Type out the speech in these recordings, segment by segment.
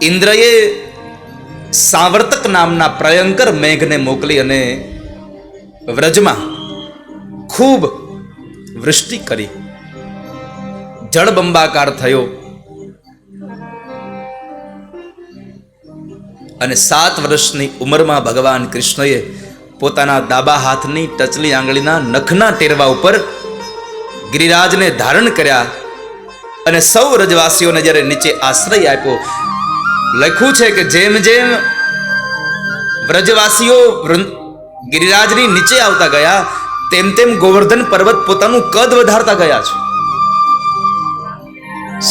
ઇન્દ્રએ સાવર્તક નામના પ્રયંકર મેઘને મોકલી અને વ્રજમાં ખૂબ વૃષ્ટિ કરી. જળબંબાકાર થયો. અને સાત વર્ષની ઉંમરમાં ભગવાન કૃષ્ણએ પોતાના ડાબા હાથની ટચલી આંગળીના નખના ટેરવા ઉપર ગિરિરાજને ધારણ કર્યા અને સૌ રજવાસીઓને જ્યારે નીચે આશ્રય આપ્યો લખ્યું છે કે જેમ જેમ વ્રજવાસીઓ ગિરિરાજની નીચે આવતા ગયા, તેમ તેમ ગોવર્ધન પર્વત પોતાનું કદ વધારતા ગયા છે.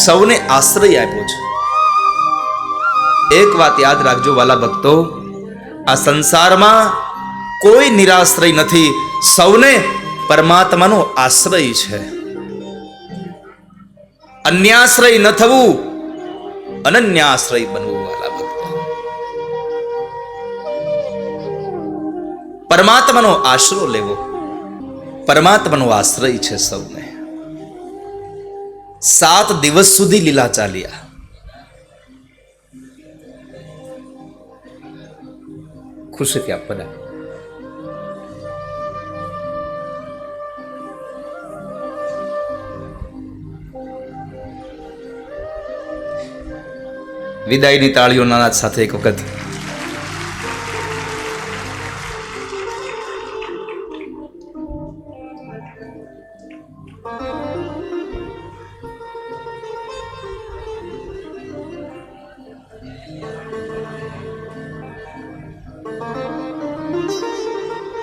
સૌને આશ્રય આપ્યો છે. એક વાત યાદ રાખજો વાલા ભક્તો, આ સંસારમાં કોઈ નિરાશ્રય નથી, સૌને પરમાત્માનો આશ્રય છે. અન્યાશ્રય ન થવું અનન્યાશ્રય બનવું વાલા ભક્તો. પરમાત્માનો આશરો લેવો. પરમાત્માનો આશ્રય છે સૌને. સાત દિવસ સુધી લીલા ચાલ્યા. ખુશ થયા વિદાયની તાળીઓના નાદ સાથે એક વખત.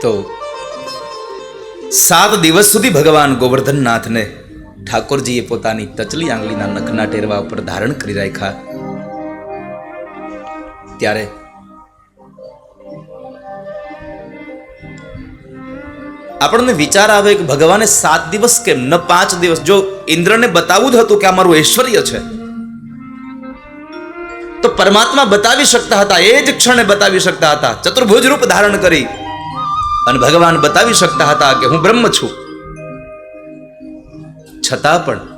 તો સાત દિવસ સુધી ભગવાન ગોવર્ધનનાથને ઠાકોરજીએ પોતાની તચલી આંગળીના નખના ટેરવા ઉપર ધારણ કરી રાખ્યા. ત્યારે આપણને વિચાર આવે કે ભગવાને સાત દિવસ કેમ? ન પાંચ દિવસ. જો ઇન્દ્રને બતાવવું જ હતું કે આ મારું ઐશ્વર્ય છે, તો પરમાત્મા બતાવી શકતા હતા, એ જ ક્ષણે બતાવી શકતા હતા. ચતુર્ભુજ રૂપ ધારણ કરી અને ભગવાન બતાવી શકતા હતા કે હું બ્રહ્મ છું. છતાં પણ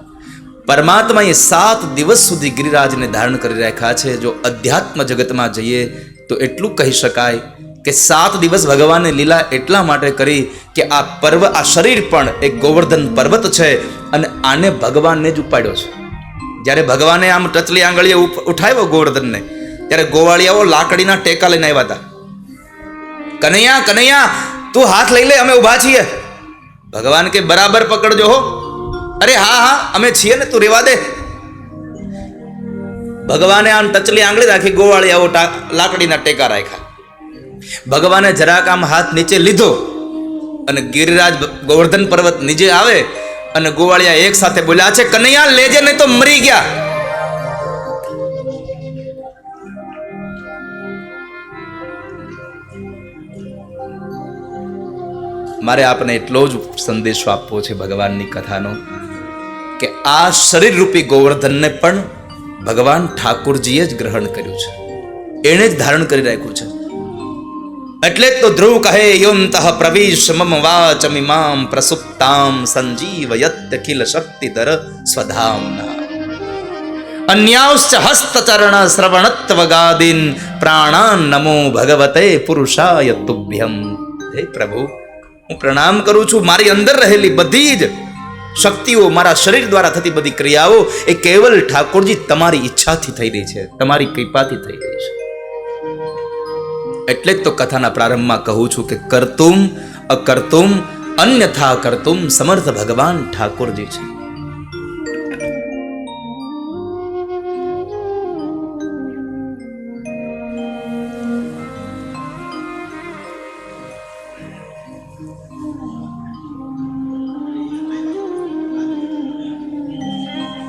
પરમાત્માએ સાત દિવસ સુધી ગિરિરાજને ધારણ કરી રાખ્યા છે. જો અધ્યાત્મ જગતમાં જઈએ તો એટલું કહી શકાય કે સાત દિવસ ભગવાને લીલા એટલા માટે કરી કે આ પર્વ, આ શરીર પણ એક ગોવર્ધન પર્વત છે અને આને ભગવાનને જ ઉપાડ્યો છે. જ્યારે ભગવાને આમ ટચલી આંગળીએ ઉઠાવ્યો ગોવર્ધનને, ત્યારે ગોવાળિયાઓ લાકડીના ટેકા લઈને આવ્યા હતા. કનૈયા કનૈયા, તું હાથ લઈ લે, અમે ઊભા છીએ. ભગવાન કે બરાબર પકડજો હો. અરે હા હા, અમે છીએ ને, તું રેવા દે. ભગવાને આમ ટચલી આંગળી રાખી ગોવાળિયાઓ આવો લાકડીના ટેકા રાખ્યા. ભગવાને જરાક આમ હાથ નીચે લીધો અને ગિરિરાજ ગોવર્ધન પર્વત નીચે આવે અને ગોવાળિયા એક સાથે બોલ્યા છે કનૈયા, લેજે નહીં તો મરી ગયા. મારે આપને એટલો જ સંદેશો આપવો છે ભગવાનની કથાનો. કે આ શરીર રૂપી ગોવર્ધનને પણ ભગવાન ઠાકુરજીએ જ ગ્રહણ કર્યું છે. એણે જ ધારણ કરી રાખ્યું છે. એટલે તો ધ્રુવ કહે યોંતઃ પ્રવીશ મમ વાચમિમામ પ્રસુપ્તામ સંજીવયત ખિલ શક્તિધર સ્વધામના. અન્યાશ્ચ હસ્તચરણ શ્રવણત્વગાદિન પ્રાણાન નમો ભગવતે પુરુષાય તુભ્યમ. હે પ્રભુ, હું પ્રણામ કરું છું. મારી અંદર રહેલી બધી જ શક્તિઓ મારા શરીર દ્વારા થતી બધી ક્રિયાઓ એ કેવલ ઠાકોરજી તમારી ઈચ્છાથી થઈ રહી છે, તમારી કૃપાથી થઈ રહી છે. એટલે જ તો કથાના પ્રારંભમાં કહું છું કે કરતુમ અકર્તુમ અન્યથા કરતુમ સમર્થ ભગવાન ઠાકોરજી છે.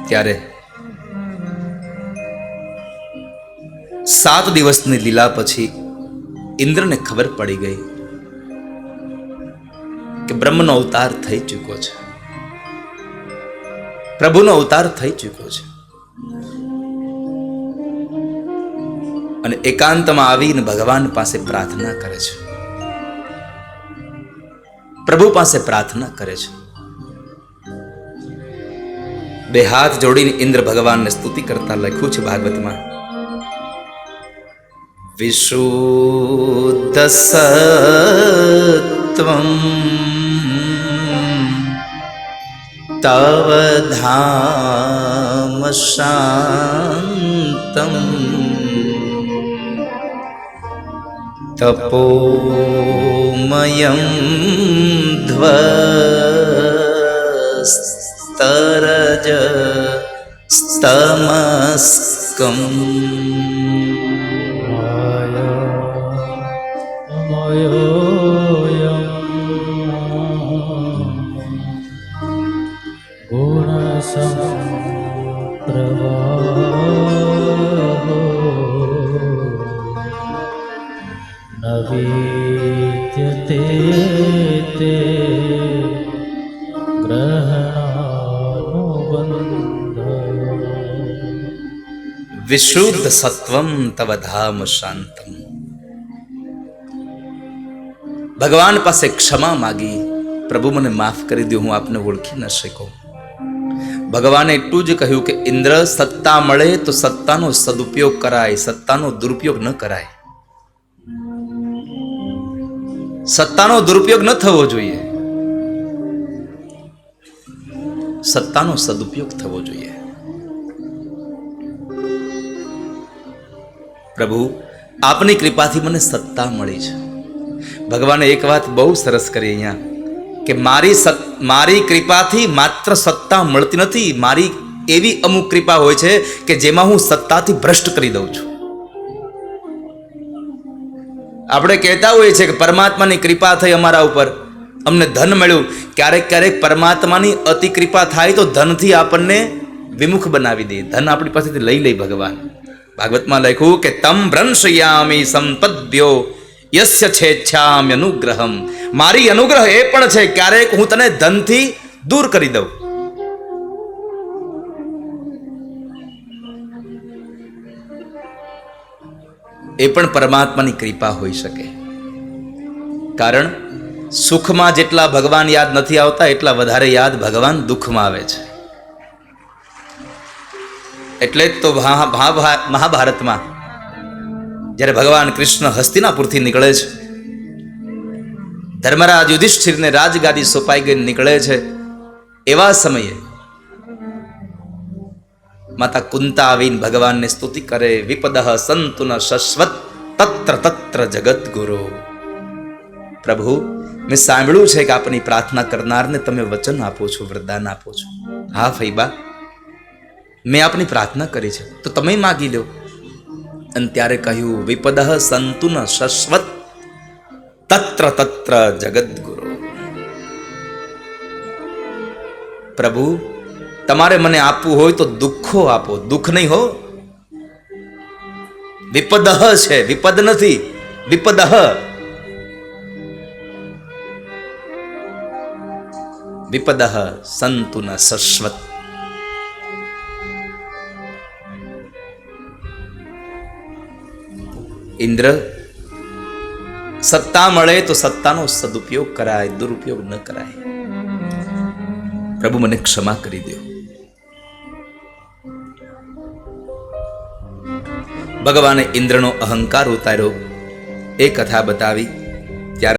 ત્યારે સાત દિવસની લીલા પછી ઇન્દ્રને ખબર પડી ગઈ કે બ્રહ્મનો અવતાર થઈ ચૂક્યો છે. પ્રભુનો અવતાર થઈ ચૂક્યો છે. અને એકાંતમાં આવીને ભગવાન પાસે પ્રાર્થના કરે છે. પ્રભુ પાસે પ્રાર્થના કરે છે. બે હાથ જોડીને ઇન્દ્ર ભગવાનને સ્તુતિ કરતા લખ્યું છે ભાગવતમાં વિશુદ્ધ સત્વમ તવ ધામ શાંતમ તપોમયં ધ્વસ્તરજ જ તમસ્કમ નવીત્યતે તે ગ્રહ વિશુદ્ધ સત્વમ તવ ધામ શાંતમ ભગવાન પાસે ક્ષમા માગી પ્રભુ મને માફ કરી દો હું આપને ઓળખી ન શક્યો ભગવાને એટલું જ કહ્યું કે ઇન્દ્ર સત્તા મળે તો સત્તાનો સદુપયોગ કરાય સત્તાનો દુરુપયોગ ન કરાય સત્તાનો દુરુપયોગ ન થવો જોઈએ સત્તાનો સદુપયોગ થવો જોઈએ પ્રભુ, આપની કૃપાથી મને સત્તા મળી છે. ભગવાને એક વાત બહુ સરસ કરી અહીંયા, કે મારી સત, મારી કૃપાથી માત્ર સત્તા મળતી નથી, મારી એવી અમુક કૃપા હોય છે કે જેમાં હું સત્તાથી ભ્રષ્ટ કરી દઉં છું. આપણે કહેતા હોઈએ છીએ કે પરમાત્માની કૃપા થઈ અમારા ઉપર. અમને ધન મળ્યું. ક્યારેક ક્યારેક પરમાત્માની અતિ કૃપા થાય તો ધનથી આપણને વિમુખ બનાવી દે. ધન આપણી પાસેથી લઈ લે ભગવાન. ભાગવતમાં લખ્યું કે તમ ભ્રંશયામી સંપદ્યો, યસ્ય છેચ્છામી અનુગ્રહમ મારી અનુગ્રહ એ પણ છે, ક્યારેક હું તને ધનથી દૂર કરી દઉં. એ પણ પરમાત્માની કૃપા હોઈ શકે. કારણ સુખમાં જેટલા ભગવાન યાદ નથી આવતા, એટલા વધારે યાદ ભગવાન દુઃખમાં આવે છે. એટલે જ તો મહા- મહા- મહાભારતમાં જ્યારે ભગવાન કૃષ્ણ હસ્તિનાપુરથી નીકળે છે, ધર્મરાજ યુધિષ્ઠિરને રાજગાદી સોંપાઈ ગઈ નીકળે છે, એવા સમયે માતા કુંતા આવીને ભગવાનને સ્તુતિ કરે, વિપદ સંતુન શશ્વત તત્ર તત્ર જગત ગુરુ પ્રભુ, મેં સાંભળ્યું છે કે આપની પ્રાર્થના કરનારને તમે વચન આપો છો, વરદાન આપો છો. હા ફૈબા મેં આપની પ્રાર્થના કરી છે. તો તમે માગી લો. અને ત્યારે કહ્યું, વિપદ સંતુન શશ્વત, તત્ર તત્ર જગદગુરુ. પ્રભુ, તમારે મને આપવું હોય તો દુઃખો આપો. દુઃખ નહીં હો. વિપદ છે. વિપદ નથી. વિપદ. વિપદ સંતુન શશ્વત. ઇન્દ્ર, સત્તા મળે તો સત્તાનો સદુપયોગ કરાય, દુરુપયોગ ન કરાય. પ્રભુ મને ક્ષમા કરી દો. ભગવાને ઇન્દ્રનો અહંકાર ઉતાર્યો, એ કથા બતાવી